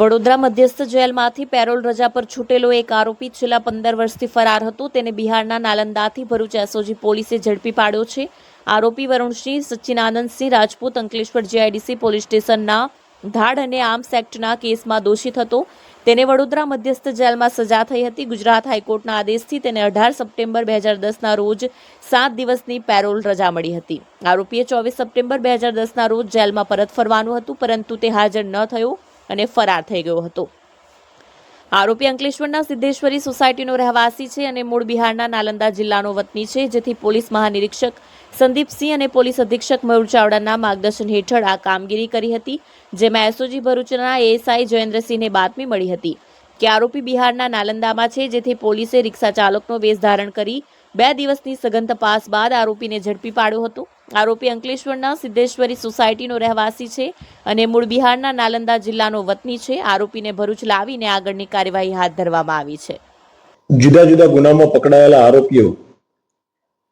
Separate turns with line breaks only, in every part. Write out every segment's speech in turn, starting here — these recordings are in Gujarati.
વડોદરા મધ્યસ્થ જેલમાંથી પેરોલ રજા પર છૂટેલો એક આરોપી છેલ્લા પંદર વર્ષથી ફરાર હતો. તેને બિહારના નાલંદાથી ભરૂચ એસઓજી પોલીસે ઝડપી પાડ્યો છે. આરોપી વરુણસિંહ સચ્ચિનાનંદસિંહ રાજપૂત, અંકલેશ્વર જીઆઈડીસી પોલીસ સ્ટેશનના ધાડ અને આર્મ્સ એક્ટના કેસમાં દોષિત હતો. તેને વડોદરા મધ્યસ્થ જેલમાં સજા થઈ હતી. ગુજરાત હાઈકોર્ટના આદેશથી તેને અઢાર સપ્ટેમ્બર બે હજાર દસના રોજ સાત દિવસની પેરોલ રજા મળી હતી. આરોપીએ ચોવીસ સપ્ટેમ્બર બે હજાર દસના રોજ જેલમાં પરત ફરવાનું હતું, પરંતુ તે હાજર ન થયો. અને ફરાર થઈ ગયો હતો. આરોપી અંકલેશ્વરના સિદ્ધેશ્વરી સોસાયટીનો રહેવાસી છે અને મૂળ બિહારના નાલંદા જિલ્લાનો વતની છે, જેથી પોલીસ મહાનિરીક્ષક સંદીપસિંહ અને પોલીસ અધિક્ષક મયુર ચાવડાના માર્ગદર્શન હેઠળ આ કામગીરી કરી હતી, જેમાં એસઓજી ભરૂચના એએસઆઈ જયેન્દ્રસિંહને બાતમી મળી હતી કે આરોપી બિહારના નાલંદામાં છે, જેથી પોલીસે રિક્ષા ચાલકનો વેશ ધારણ કરી બે દિવસની સઘન તપાસ બાદ આરોપીને ઝડપી પાડ્યો હતો. આરોપી અંકલેશ્વરના સિદ્ધેશ્વરી સોસાયટીનો રહેવાસી છે અને મૂળ બિહારના નાલંદા જિલ્લાનો વતની છે. આરોપીને ભરૂચ લાવીને આગળની કાર્યવાહી હાથ ધરવામાં આવી છે.
જુદા જુદા ગુનામાં પકડાયેલા આરોપીઓ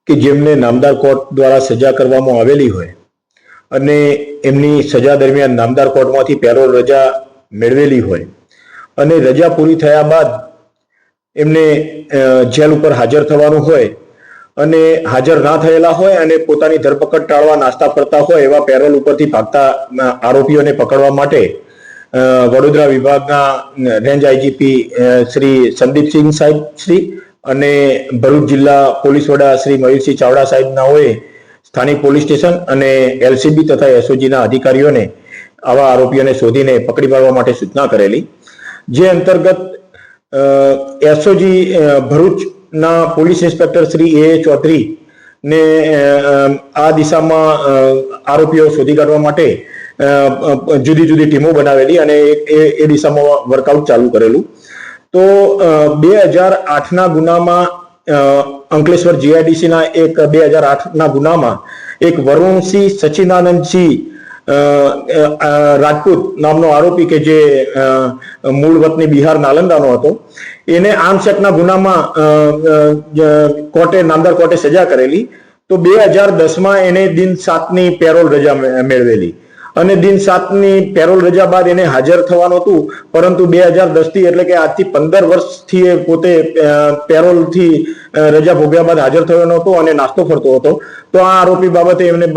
કે જેમને નામદાર કોર્ટ દ્વારા સજા કરવામાં આવેલી હોય અને એમની સજા દરમિયાન નામદાર કોર્ટમાંથી પેરોલ રજા મેળવેલી હોય અને રજા પૂરી થયા બાદ એમને જેલ ઉપર હાજર થવાનું હોય અને હાજર ના થયેલા હોય અને પોતાની ધરપકડ ટાળવા નાસ્તા ફરતા હોય એવા પેરોલ ઉપરથી ભાગતા આરોપીઓને પકડવા માટે વડોદરા વિભાગના રેન્જ આઈજીપી શ્રી સંદીપસિંહ સાહેબ શ્રી અને ભરૂચ જિલ્લા પોલીસ વડા શ્રી મયુરસિંહ ચાવડા સાહેબના હોય સ્થાનિક પોલીસ સ્ટેશન અને એલસીબી તથા એસઓજીના અધિકારીઓને આવા આરોપીઓને શોધીને પકડી પાડવા માટે સૂચના કરેલી. જે અંતર્ગત એસઓજી ભરૂચના police inspector Shri A Chaudhary ને આ દિશામાં આરોપીઓ શોધી કાઢવા માટે જુદી જુદી ટીમો બનાવેલી અને એ- દિશામાં વર્કઆઉટ ચાલુ કરેલું. તો બે હજાર આઠના ગુનામાં અંકલેશ્વર જીઆઈડીસીના એક બે હજાર આઠના ગુનામાં એક વરુણસિંહ અ, રાજપૂત નામનો આરોપી કે જે મૂળ વતની બિહાર નાલંદાનો હતો, એને આર્મ્સ ગુનામાં કોર્ટે, નામદાર કોર્ટે સજા કરેલી, તો બે હજાર દસમાં એને દિન સાતની પેરોલ રજા મેળવેલી. અને દિન સાતની પેરોલ રજા બાદ એને હાજર થવાનું હતું. પરંતુ બે હજાર દસથી એટલે કે આજથી પંદર વર્ષથી એ પોતે પેરોલથી રજા ભોગ્યા બાદ હાજર થયો નહોતો અને નાસ્તો ફરતો હતો. તો આ આરોપી બાબતે એમને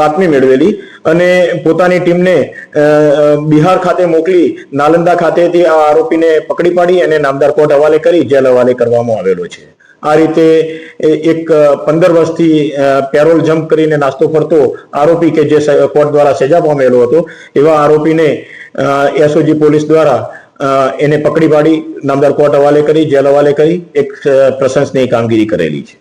બાતમી મેળવેલી અને પોતાની ટીમને બિહાર ખાતે મોકલી નાલંદા ખાતેથી આ આરોપીને પકડી પાડી અને નામદાર કોર્ટ હવાલે કરી જેલ હવાલે કરવામાં આવેલો છે. આ રીતે એક પંદર વર્ષથી પેરોલ જમ્પ કરીને નાસ્તો ફરતો આરોપી કે જે કોર્ટ દ્વારા સજા પામેલો હતો, એવા આરોપીને એસઓજી પોલીસ દ્વારા એને પકડી પાડી, નામદાર કોર્ટ હવાલે કરી, જેલ હવાલે કરી, એક પ્રશંસનીય કામગીરી કરેલી છે.